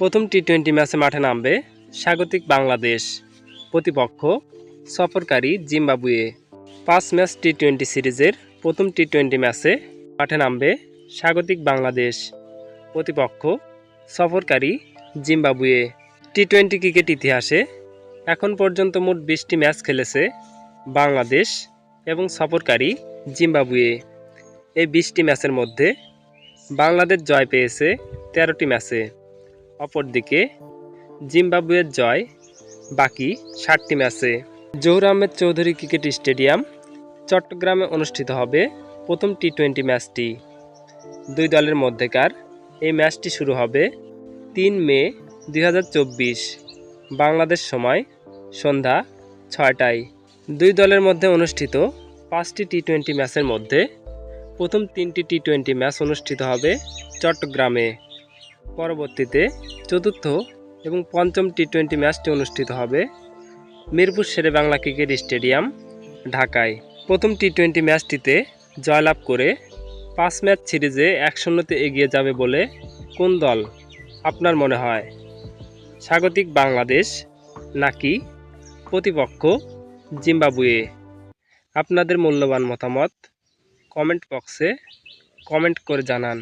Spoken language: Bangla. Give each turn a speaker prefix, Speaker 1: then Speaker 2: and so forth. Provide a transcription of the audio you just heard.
Speaker 1: প্রথম টি টোয়েন্টি ম্যাচে মাঠে নামবে স্বাগতিক বাংলাদেশ প্রতিপক্ষ সফরকারী জিম্বাবুয়ে। পাঁচ ম্যাচ টি টোয়েন্টি সিরিজের প্রথম টি টোয়েন্টি ম্যাচে মাঠে নামবে স্বাগতিক বাংলাদেশ প্রতিপক্ষ সফরকারী জিম্বাবুয়ে। টি টোয়েন্টি ক্রিকেট ইতিহাসে এখন পর্যন্ত মোট বিশটি ম্যাচ খেলেছে বাংলাদেশ এবং সফরকারী জিম্বাবুয়ে। এই বিশটি ম্যাচের মধ্যে বাংলাদেশ জয় পেয়েছে তেরোটি ম্যাচে। অপরদিকে জিম্বাবুয়ের জয়, বাকি ষাটটি ম্যাচে জহুর আহমেদ চৌধুরী ক্রিকেট স্টেডিয়াম, চট্টগ্রামে অনুষ্ঠিত হবে প্রথম টি টোয়েন্টি ম্যাচটি দুই দলের মধ্যেকার এই ম্যাচটি শুরু হবে তিন মে দুই হাজার চব্বিশ, বাংলাদেশ সময় সন্ধ্যা ছয়টায়। দুই দলের মধ্যে অনুষ্ঠিত পাঁচটি টি টোয়েন্টি ম্যাচের মধ্যে প্রথম তিনটি টি টোয়েন্টি ম্যাচ অনুষ্ঠিত হবে চট্টগ্রামে। পরবর্তীতে চতুর্থ এবং পঞ্চম টি টোয়েন্টি ম্যাচটি অনুষ্ঠিত হবে মিরপুর শেরে বাংলা ক্রিকেট স্টেডিয়াম, ঢাকায়। প্রথম টি টোয়েন্টি ম্যাচটিতে জয়লাভ করে পাঁচ ম্যাচ সিরিজে এক শূন্যতে এগিয়ে যাবে বলে কোন দল আপনার মনে হয়? স্বাগতিক বাংলাদেশ নাকি প্রতিপক্ষ জিম্বাবুয়ে? আপনাদের মূল্যবান মতামত কমেন্ট বক্সে কমেন্ট করে জানান।